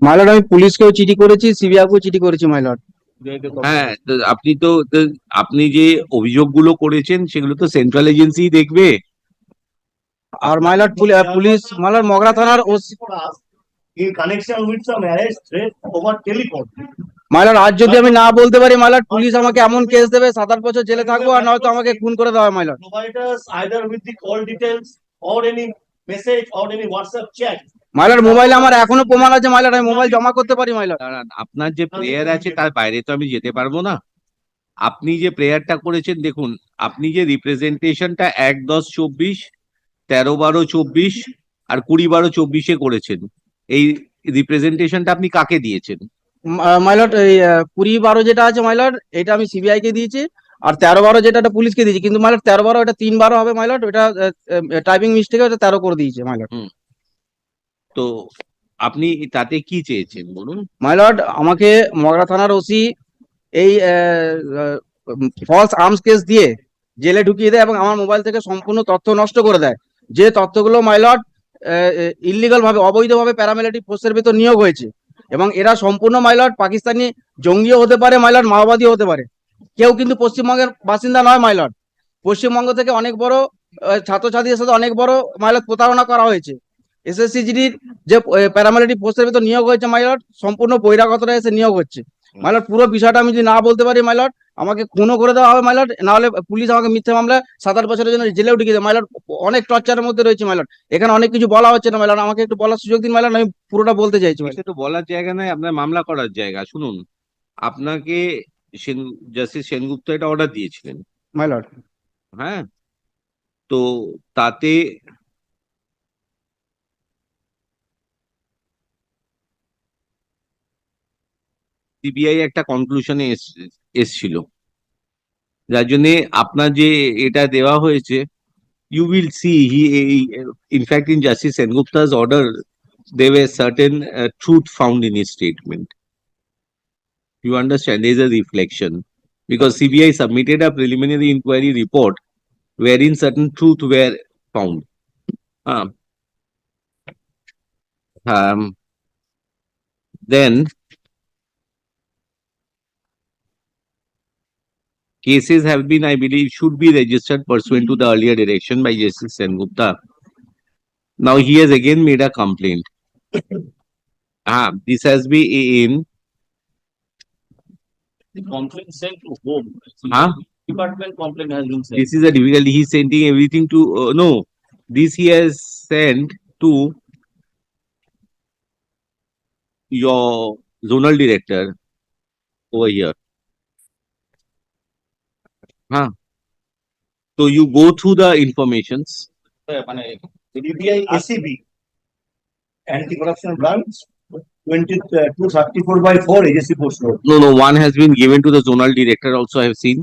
My lord আমি পুলিশকেও চিঠি করেছি সিবিআইকেও চিঠি করেছি মাইলট হ্যাঁ আপনি তো আপনি যে অভিযোগগুলো করেছেন সেগুলো তো সেন্ট্রাল এজেন্সি দেখবে। আর my lord police my lord Mogra থানার OC in connection with some arrest threat over telephone. My lord আজ যদি আমি না বলতে পারি মাইলট পুলিশ আমাকে এমন কেস দেবে সাত আট বছর জেলে থাকব আর নয়তো আমাকে খুন করে দেওয়া my lord Provide us either with the call details or any message or any my lord মোবাইলে আমার এখনও প্রমাণ আছে মাইলট আমি মোবাইল জমা করতে পারি মাইলট আপনার যে প্রেয়ার আছে তার বাইরে তো আমি যেতে পারব না। আপনি যে প্রেয়ারটা করেছেন দেখুন আপনি যে রিপ্রেজেন্টেশনটা এক দশ চব্বিশ তেরো বারো চব্বিশ আর কুড়ি বারো চব্বিশে করেছেন এই রিপ্রেজেন্টেশনটা আপনি কাকে দিয়েছেন? মাইলট এই কুড়ি বারো যেটা আছে মাইলট এটা আমি সিবিআই কে দিয়েছি আর তেরো বারো যেটা এটা পুলিশকে দিয়েছি। কিন্তু মাইলট তেরো বারো এটা তিন বারো হবে মাইলট ওটা টাইপিং মিস্টেকে ওটা তেরো করে দিয়েছে মাইলট তো আপনি তাতে কি চেয়েছেন বলুন? মাইলট আমাকে মগরা থানার ওসি এই ফলস আর্মস কেস দিয়ে জেলে ঢুকিয়ে দেয় এবং আমার মোবাইল থেকে সম্পূর্ণ তথ্য নষ্ট করে দেয়। যে তথ্যগুলো মাইলট ইলিগাল ভাবে, অবৈধভাবে প্যারামিলিটারি ফোর্সের ভিতর নিয়োগ হয়েছে এবং এরা সম্পূর্ণ মাইলট পাকিস্তানি জঙ্গিও হতে পারে মাইলট মাওবাদীও হতে পারে। কেউ কিন্তু পশ্চিমবঙ্গের বাসিন্দা নয় মাইলট পশ্চিমবঙ্গ থেকে অনেক বড় ছাত্রছাত্রীদের সাথে অনেক বড় মাইলট প্রতারণা করা হয়েছে। এসএসসি জিডির যে প্যারামিলিটারি ফোর্সের ভিতর নিয়োগ হয়েছে মাইলট সম্পূর্ণ বহিরাগতরা এসে নিয়োগ হচ্ছে। মাইলট পুরো বিষয়টা আমি যদি না বলতে পারি মাইলট আমাকে খুনও করে দেওয়া হবে মাইলট না হলে পুলিশ আমাকে মিথ্যে মামলা সাত আট বছরের জন্য জেলেও ঢুকিয়ে দেয় মাইলট অনেক টর্চারের মধ্যে রয়েছে মাইলট এখানে অনেক কিছু বলা হচ্ছে না মাইলট আমাকে একটু বলার সুযোগ দিন মাইলট আমি পুরোটা বলতে চাইছি তো বলার জায়গা নয় আপনার মামলা করার জায়গা। শুনুন আপনাকে জাস্টিস সেনগুপ্ত এটা অর্ডার দিয়েছিলেন। মাইলট হ্যাঁ? তো তাতে সিবিআই একটা কনক্লুশনে এসছিল। যার জন্য আপনার যে এটা দেওয়া হয়েছে you will see he in fact in Justice Sengupta's order they were certain truth found in statement you understand is a reflection because CBI submitted a preliminary inquiry report were in certain truth were found হ্যাঁ then cases have been, I believe, should be registered pursuant to the earlier direction by Justice Sengupta. Now he has again made a complaint. Ah, this has been in, The complaint sent to whom? huh? Department complaint has been sent. This is a difficulty. He's sending everything to, uh, no, this he has sent to your zonal director over here. Huh? So you go through the informations. মানে CBI ACB anti-corruption branch twenty two thirty four by four agency post road. No, no, one has been given to the zonal director also I have seen.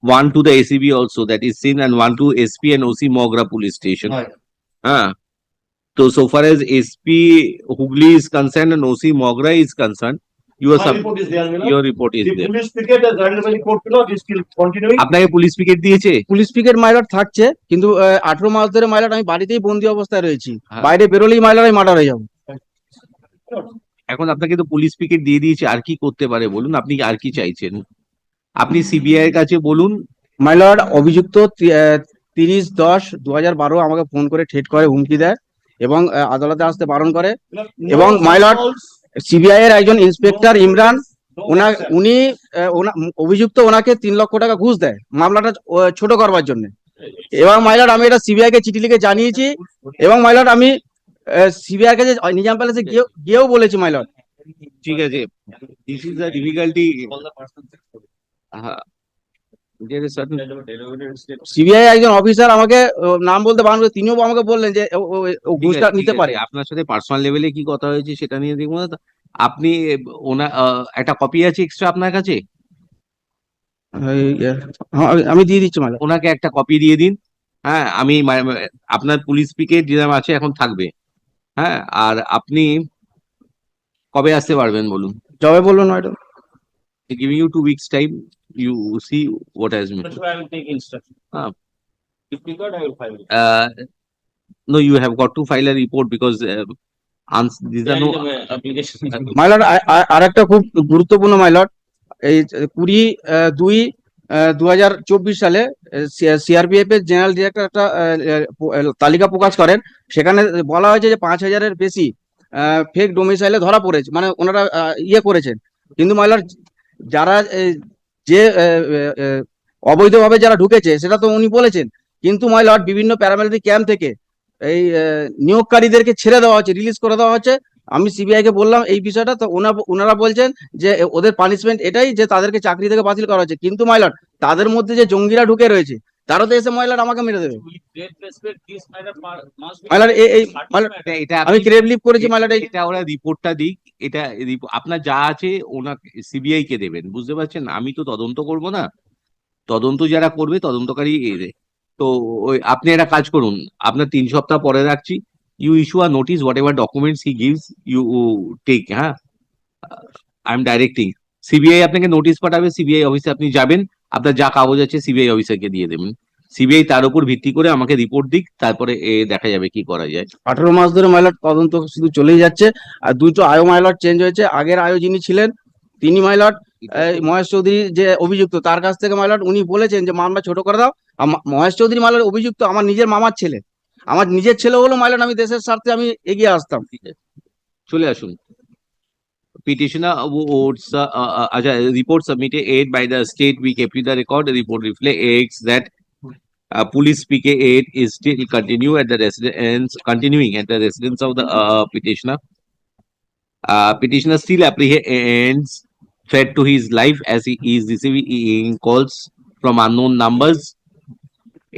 One to the ACB also that is seen and one to SP and OC Mogra police station. Right. Ah. So, so far as SP Hooghly is concerned and OC Mogra is concerned, your My sub, report is there, Mila. your report is The there. police picket has granted by below, is still continuing. আপনাকে police picket দিয়েছে police picket my lord থাকছে কিন্তু আঠারো মাস ধরে my lord আমি বাড়িতেই বন্দি অবস্থায় রয়েছি হ্যাঁ। বাইরে বেরোলেই মাইলট আমি মার্ডার হয়ে যাব এখন আপনাকে তো পুলিশ পিকেট দিয়ে দিয়েছে আর কি করতে পারে বলুন আপনি আর কি চাইছেন আপনি সিবিআই এর কাছে বলুন মাইলট অভিযুক্ত আহ, তিরিশ দশ দু বারো আমাকে ফোন করে ঠেট করে হুমকি দেয় এবং আহ, আদালতে আসতে বারণ করে এবং lord, সিবিআই এর একজন ইন্সপেক্টর ইমরান ওনা উনি অভিযুক্ত ওনাকে তিন লক্ষ টাকা ঘুষ দেয় মামলাটা ছোট করবার জন্য। এবং মাইলট আমি এটা সিবিআই কে চিঠি লিখে জানিয়েছি এবং মাইলট আমি সিবিআই কাছে নিজাম প্যালেসে গিয়েও গিয়েও বলেছি মাইলট ঠিক আছে। This is the difficulty CBI একজন অফিসার আমাকে নাম বলতে বারণ করে তিনিও আমাকে বললেন যে ও- ঘুষটা নিতে পারে। আপনার সাথে পার্সোনাল লেভেলে কি কথা হয়েছে সেটা নিয়ে দেখব না আপনি ওনা একটা কপি আছে এক্সট্রা আপনার কাছে? হ্যাঁ, আমি দিয়ে দিচ্ছি মাইলট ওনাকে একটা কপি দিয়ে দিন। হ্যাঁ আমি আপনার পুলিশ পিকেট যেরকম আছে এখন থাকবে। হ্যাঁ আর আপনি কবে আসতে পারবেন বলুন? জবে বলুন madam. Giving you two weeks time you see what has mean That's why I will take instruction. Ah. If required, I will file it. uh, no, you have got to file a report because uh, ans- these are no my lord আর একটা খুব গুরুত্বপূর্ণ my lord এই কুড়ি আহ, দুই দু হাজার চব্বিশ সালে সিআরপিএফ এর জেনারেল ডিরেক্টর একটা আহ, আহ, তালিকা প্রকাশ করেন সেখানে বলা হয়েছে যে পাঁচ হাজারের বেশি ফেক ডোমিসাইলে ধরা পড়েছে মানে ওনারা ইয়ে করেছেন কিন্তু মাইলট যারা যে অবৈধভাবে যারা ঢুকেছে, সেটা তো উনি বলেছেন। কিন্তু মাই লর্ড বিভিন্ন প্যারামিলিটারি ক্যাম্প থেকে এই নিয়োগকারীদেরকে ছেড়ে দেওয়া হচ্ছে রিলিজ করে দেওয়া হচ্ছে। আমি সিবিআই কে বললাম এই বিষয়টা, তো ওনা, ওনারা বলছেন যে ওদের পানিশমেন্ট এটাই যে, তাদেরকে চাকরি থেকে বাতিল করা হচ্ছে। কিন্তু মাইলট তাদের মধ্যে যে জঙ্গিরা ঢুকে রয়েছে তারা তো এসে মহিলার আমাকে মেরে দেবে। এই এটা আমি আপনি- ক্রেভ লিভ করেছি মাইলট এই এটা ওরা রিপোর্টটা দিক। এটা আপনার যা আছে ওনাকে সিবিআই কে দেবেন বুঝতে পারছেন? আমি তো তদন্ত করব না। তদন্ত যারা করবে তদন্তকারী তো ওই আপনি একটা কাজ করুন। আপনার তিন সপ্তাহ পরে রাখছি। You issue a notice whatever documents he gives you take হ্যাঁ? আই এম ডাইরেক্টিং সিবিআই আপনাকে নোটিশ পাঠাবে সিবিআই অফিসে আপনি যাবেন। আপনার যা কাগজ আছে সিবিআই অফিসারকে দিয়ে দেবেন। সিবিআই তার উপর ভিত্তি করে আমাকে রিপোর্ট দিক তারপরে এ দেখা যাবে কি করা যায়। আঠারো মাস ধরে মাইলট তদন্ত শুধু চলেই যাচ্ছে আর দুটো আয়ো মাইলট চেঞ্জ হয়েছে। আগের আয়ো যিনি ছিলেন তিনি মাইলট মহেশ চৌধুরী যে অভিযুক্ত তার কাছ থেকে মাইলট উনি বলেছেন যে মামলা ছোট করে দাও। মহেশ চৌধুরী মাইলট অভিযুক্ত আমার নিজের মামার ছেলে। আমার নিজের ছেলে হলো মাইলট আমি দেশের স্বার্থে আমি এগিয়ে আসতাম। চলে আসুন। petitioner votes uh, uh, uh, আচ্ছা report submitted aid by the state we kept the record the report reflects that uh, police PK8 is still continue at the residence continuing at the residence of the uh, petitioner uh, petitioner still apprehends threat to his life as he is receiving calls from unknown numbers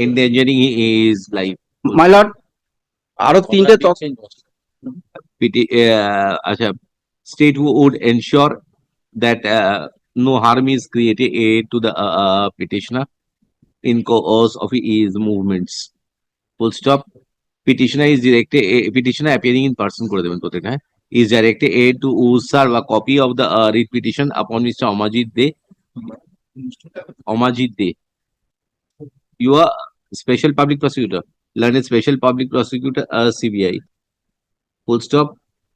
endangering his life my lord আরো তিনটে তথ্য peti- uh, আচ্ছা state would ensure that uh, no harm is created uh, to the uh, uh, petitioner in course of his movements. Full stop. Petitioner is directed, uh, petitioner appearing in person করে দেবেন প্রত্যেকটা হ্যাঁ, is directed uh, to serve a copy of the uh, writ petition upon Mr. Amajit De. Amajit De. You are special public prosecutor, learned special public prosecutor, uh, CBI. Full stop.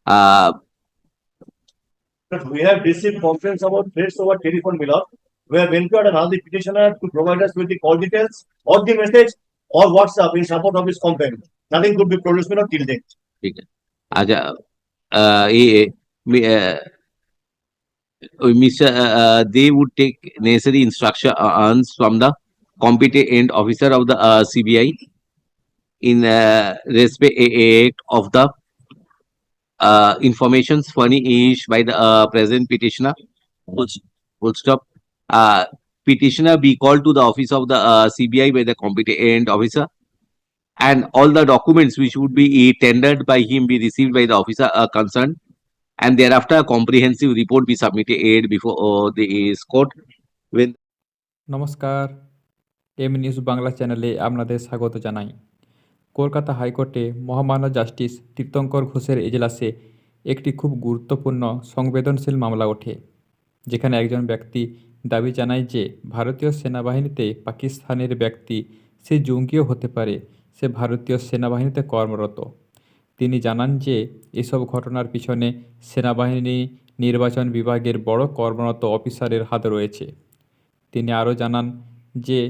Uh, But we have received complaints about threats over telephone Milord. We have inquired and asked the petitioner to provide us with the call details or the message or WhatsApp in support of his complaint. Nothing could be produced Milord till date. আচ্ছা আহ, এ mister they would take necessary instructions from the competent officer of the uh, CBI in uh, respect of the uh, informations furnished by the uh, present petitioner. Full s- full stop. Uh, petitioner be called to the office of the uh, CBI by the competent officer and all the documents which would be eh, tendered by him be received by the officer uh, concerned and thereafter a comprehensive report be submitted before uh, the eh, court when নমস্কার M news Bangla চ্যানেলে আপনাদের স্বাগত জানাই কলকাতা হাইকোর্টে মহামান্য justice তীর্থঙ্কর ঘোষের এজলাসে একটি খুব গুরুত্বপূর্ণ সংবেদনশীল মামলা ওঠে, যেখানে একজন ব্যক্তি দাবি জানায় যে ভারতীয় সেনাবাহিনীতে পাকিস্তানের ব্যক্তি সে জঙ্গিও হতে পারে, সে ভারতীয় সেনাবাহিনীতে কর্মরত। তিনি জানান যে এসব ঘটনার পিছনে সেনাবাহিনী নির্বাচন বিভাগের বড় কর্মরত অফিসারের হাত রয়েছে। তিনি আরও জানান যে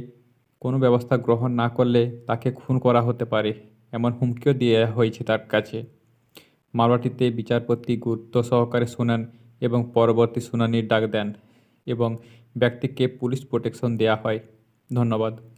কোনো ব্যবস্থা গ্রহণ না করলে তাকে খুন করা হতে পারে, এমন হুমকিও দেওয়া হয়েছে তার কাছে। মামলাটিতে বিচারপতি গুরুত্ব সহকারে শোনান এবং পরবর্তী শুনানির ডাক দেন এবং ব্যক্তিকে পুলিশ প্রোটেকশন দেয়া হয়। ধন্যবাদ।